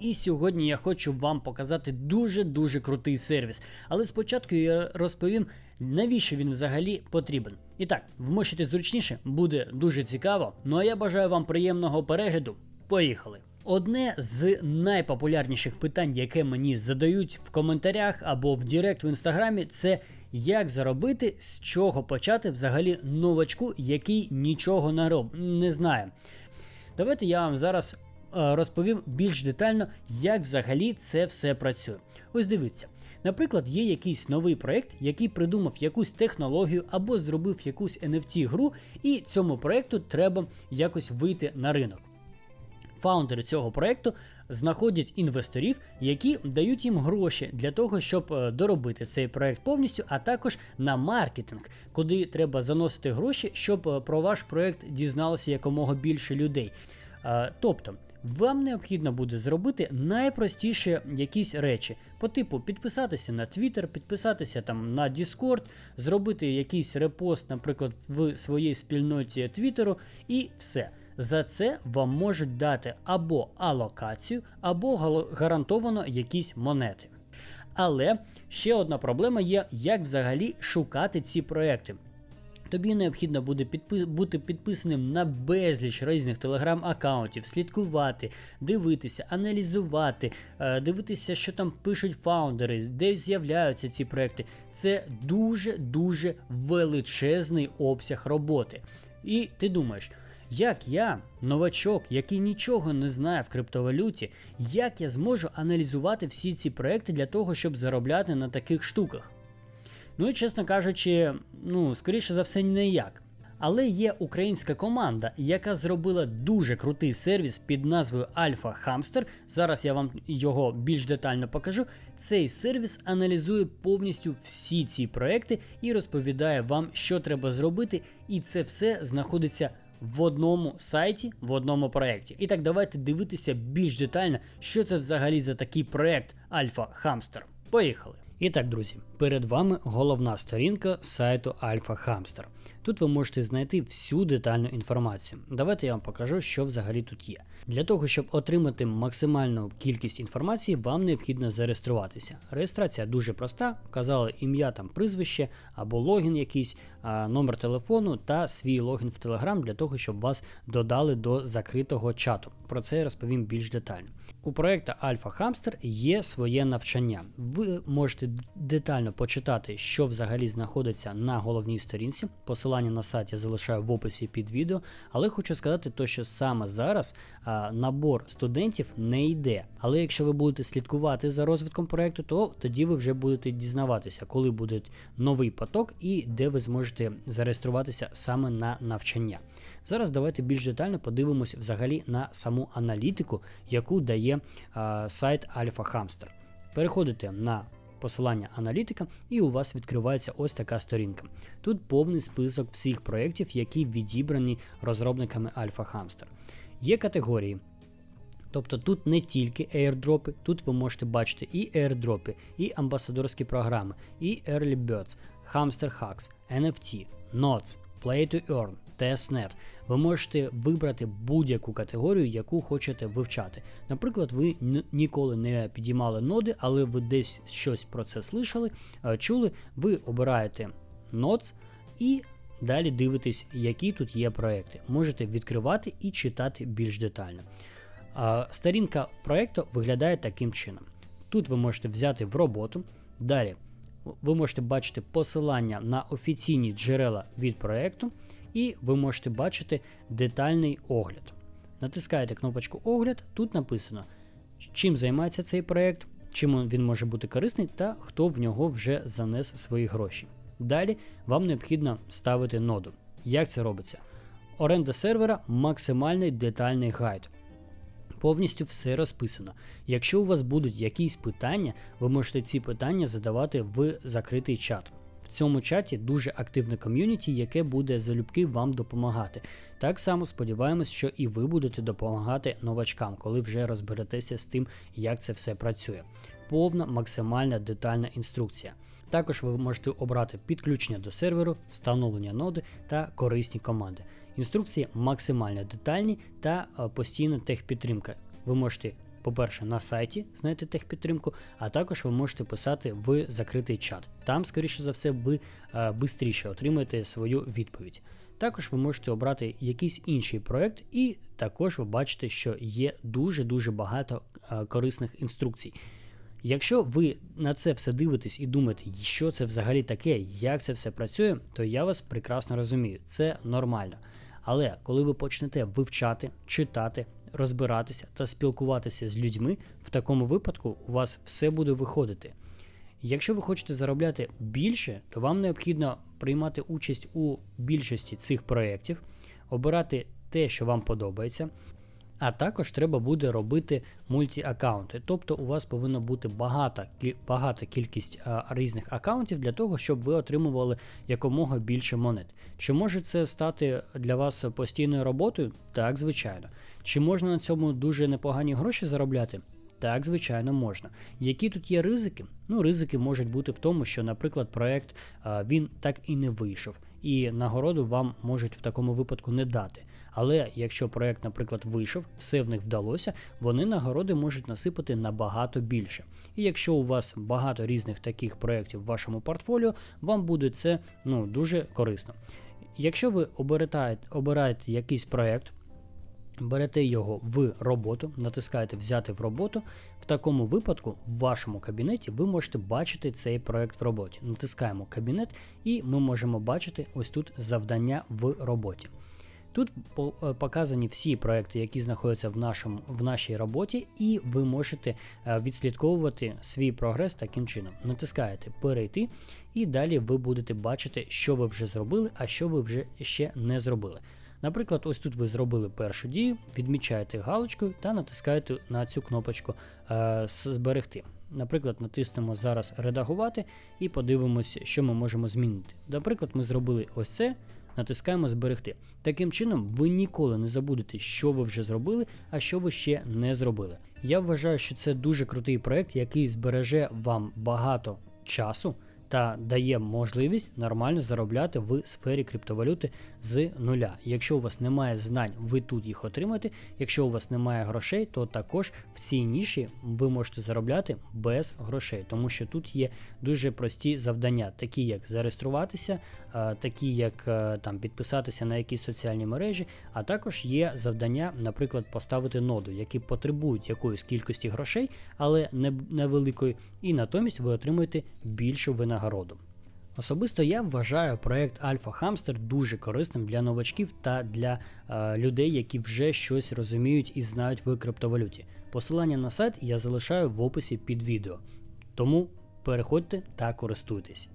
І сьогодні я хочу вам показати дуже-дуже крутий сервіс. Але спочатку я розповім, навіщо він взагалі потрібен. І так, вмощити зручніше буде дуже цікаво. Ну а я бажаю вам приємного перегляду. Поїхали! Одне з найпопулярніших питань, яке мені задають в коментарях або в Директ в інстаграмі, це як заробити, з чого почати взагалі новачку, який нічого не роб... не знає. Давайте я вам зараз розповім більш детально, як взагалі це все працює. Ось дивіться. Наприклад, є якийсь новий проект, який придумав якусь технологію або зробив якусь NFT гру, і цьому проекту треба якось вийти на ринок. Фаундери цього проекту знаходять інвесторів, які дають їм гроші для того, щоб е, доробити цей проект повністю, а також на маркетинг, куди треба заносити гроші, щоб е, про ваш проект дізналося якомога більше людей. Е, Тобто. Вам необхідно буде зробити найпростіші якісь речі, по типу підписатися на Twitter, підписатися там на Discord, зробити якийсь репост, наприклад, в своїй спільноті Твіттеру, і все. За це вам можуть дати або алокацію, або гарантовано якісь монети. Але ще одна проблема є, як взагалі шукати ці проекти. Тобі необхідно буде підпи- бути підписаним на безліч різних телеграм-аккаунтів, слідкувати, дивитися, аналізувати, е, дивитися, що там пишуть фаундери, де з'являються ці проекти. Це дуже-дуже величезний обсяг роботи. І ти думаєш, як я, новачок, який нічого не знає в криптовалюті, як я зможу аналізувати всі ці проекти для того, щоб заробляти на таких штуках? Ну і чесно кажучи, ну, скоріше за все, ніяк. Але є українська команда, яка зробила дуже крутий сервіс під назвою Alpha Hamster. Зараз я вам його більш детально покажу. Цей сервіс аналізує повністю всі ці проекти і розповідає вам, що треба зробити, і це все знаходиться в одному сайті, в одному проєкті. І так, давайте дивитися більш детально, що це взагалі за такий проект Alpha Hamster. Поїхали! І так, друзі, перед вами головна сторінка сайту Alpha Hamster. Тут ви можете знайти всю детальну інформацію. Давайте я вам покажу, що взагалі тут є. Для того, щоб отримати максимальну кількість інформації, вам необхідно зареєструватися. Реєстрація дуже проста, вказали ім'я, там прізвище або логін якийсь, номер телефону та свій логін в Telegram для того, щоб вас додали до закритого чату. Про це я розповім більш детально. У проєкту Alpha Hamster є своє навчання. Ви можете детально почитати, що взагалі знаходиться на головній сторінці. Посилання на сайт я залишаю в описі під відео, але хочу сказати, то, що саме зараз а, набор студентів не йде. Але якщо ви будете слідкувати за розвитком проєкту, то тоді ви вже будете дізнаватися, коли буде новий поток і де ви зможете зареєструватися саме на навчання. Зараз давайте більш детально подивимось взагалі на саму аналітику, яку дає а, сайт Alpha Hamster. Переходите на посилання аналітика, і у вас відкривається ось така сторінка. Тут повний список всіх проєктів, які відібрані розробниками Alpha Hamster. Є категорії. Тобто тут не тільки airdropи, тут ви можете бачити і airdropи, і амбасадорські програми, і Early Birds, Hamster Hacks, NFT, Nodes, Play to Earn, Testnet. Ви можете вибрати будь-яку категорію, яку хочете вивчати. Наприклад, ви ніколи не підіймали ноди, але ви десь щось про це слышали, чули. Ви обираєте Nodes і далі дивитесь, які тут є проекти. Можете відкривати і читати більш детально. Сторінка проекту виглядає таким чином. Тут ви можете взяти в роботу. Далі ви можете бачити посилання на офіційні джерела від проекту, і ви можете бачити детальний огляд. Натискаєте кнопочку Огляд, тут написано, чим займається цей проект, чим він може бути корисний та хто в нього вже занес свої гроші. Далі вам необхідно ставити ноду. Як це робиться? Оренда сервера максимальний детальний гайд. Повністю все розписано. Якщо у вас будуть якісь питання, ви можете ці питання задавати в закритий чат. Цьому чаті дуже активне ком'юніті, яке буде залюбки вам допомагати. Так само сподіваємось, що і ви будете допомагати новачкам, коли вже розберетеся з тим, як це все працює. Повна максимальна детальна інструкція. Також ви можете обрати підключення до серверу, встановлення ноди та корисні команди. Інструкції максимально детальні та е, постійна техпідтримка. Ви можете по-перше, на сайті знайти техпідтримку, а також ви можете писати в закритий чат. Там, скоріше за все, ви швидше отримаєте свою відповідь. Також ви можете обрати якийсь інший проект, і також ви бачите, що є дуже-дуже багато е, корисних інструкцій. Якщо ви на це все дивитесь і думаєте, що це взагалі таке, як це все працює, то я вас прекрасно розумію, це нормально. Але коли ви почнете вивчати, читати, розбиратися та спілкуватися з людьми, в такому випадку у вас все буде виходити. Якщо ви хочете заробляти більше, то вам необхідно приймати участь у більшості цих проєктів, обирати те, що вам подобається. А також треба буде робити мульті-аккаунти. Тобто у вас повинна бути багата, багата кількість а, різних аккаунтів для того, щоб ви отримували якомога більше монет. Чи може це стати для вас постійною роботою? Так, звичайно. Чи можна на цьому дуже непогані гроші заробляти? Так, звичайно, можна. Які тут є ризики? Ну, ризики можуть бути в тому, що, наприклад, проект він так і не вийшов, і нагороду вам можуть в такому випадку не дати. Але якщо проект, наприклад, вийшов, все в них вдалося, вони нагороди можуть насипати набагато більше. І якщо у вас багато різних таких проєктів в вашому портфоліо, вам буде це ну, дуже корисно. Якщо ви обираєте, обираєте якийсь проект, берете його в роботу, натискаєте взяти в роботу. В такому випадку в вашому кабінеті ви можете бачити цей проект в роботі. Натискаємо кабінет, і ми можемо бачити ось тут завдання в роботі. Тут е, показані всі проекти, які знаходяться в, нашому, в нашій роботі, і ви можете е, відслідковувати свій прогрес таким чином. Натискаєте перейти, і далі ви будете бачити, що ви вже зробили, а що ви вже ще не зробили. Наприклад, ось тут ви зробили першу дію, відмічаєте галочкою та натискаєте на цю кнопочку е, Зберегти. Наприклад, натиснемо зараз редагувати і подивимося, що ми можемо змінити. Наприклад, ми зробили ось це, натискаємо зберегти. Таким чином, ви ніколи не забудете, що ви вже зробили, а що ви ще не зробили. Я вважаю, що це дуже крутий проект, який збереже вам багато часу та дає можливість нормально заробляти в сфері криптовалюти з нуля. Якщо у вас немає знань, ви тут їх отримаєте. Якщо у вас немає грошей, то також в цій ніші ви можете заробляти без грошей, тому що тут є дуже прості завдання, такі як зареєструватися, е, такі як е, там підписатися на якісь соціальні мережі, а також є завдання, наприклад, поставити ноду, які потребують якоїсь кількості грошей, але не невеликої, і натомість ви отримуєте більшу винагороду. Особисто я вважаю проект Альфа Hamster дуже корисним для новачків та для е, людей, які вже щось розуміють і знають в криптовалюті. Посилання на сайт я залишаю в описі під відео. Тому переходьте та користуйтесь.